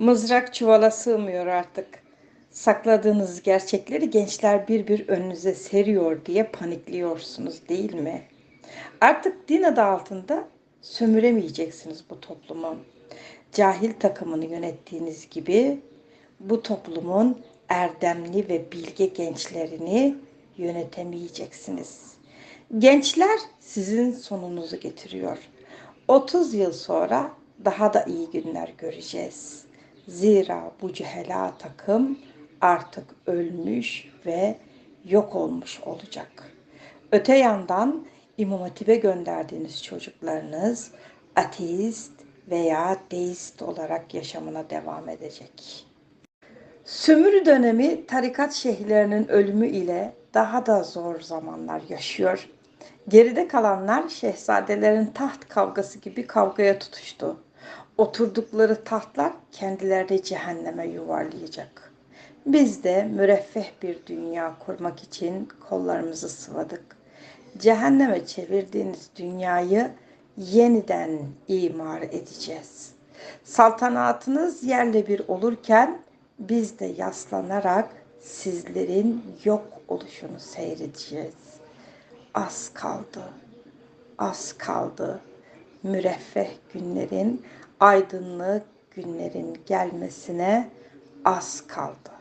Mızrak çuvala sığmıyor artık. Sakladığınız gerçekleri gençler bir bir önünüze seriyor diye panikliyorsunuz değil mi? Artık din adı altında sömüremeyeceksiniz bu toplumu. Cahil takımını yönettiğiniz gibi bu toplumun erdemli ve bilge gençlerini yönetemeyeceksiniz. Gençler sizin sonunuzu getiriyor. 30 yıl sonra daha da iyi günler göreceğiz. Zira bu cühela takım artık ölmüş ve yok olmuş olacak. Öte yandan İmam Hatip'e gönderdiğiniz çocuklarınız ateist veya deist olarak yaşamına devam edecek. Sömürü dönemi tarikat şeyhlerinin ölümü ile daha da zor zamanlar yaşıyor. Geride kalanlar şehzadelerin taht kavgası gibi kavgaya tutuştu. Oturdukları tahtlar kendilerini cehenneme yuvarlayacak. Biz de müreffeh bir dünya kurmak için kollarımızı sıvadık. Cehenneme çevirdiğiniz dünyayı yeniden imar edeceğiz. Saltanatınız yerle bir olurken biz de yaslanarak sizlerin yok oluşunu seyredeceğiz. Az kaldı, az kaldı. Müreffeh günlerin, aydınlık günlerin gelmesine az kaldı.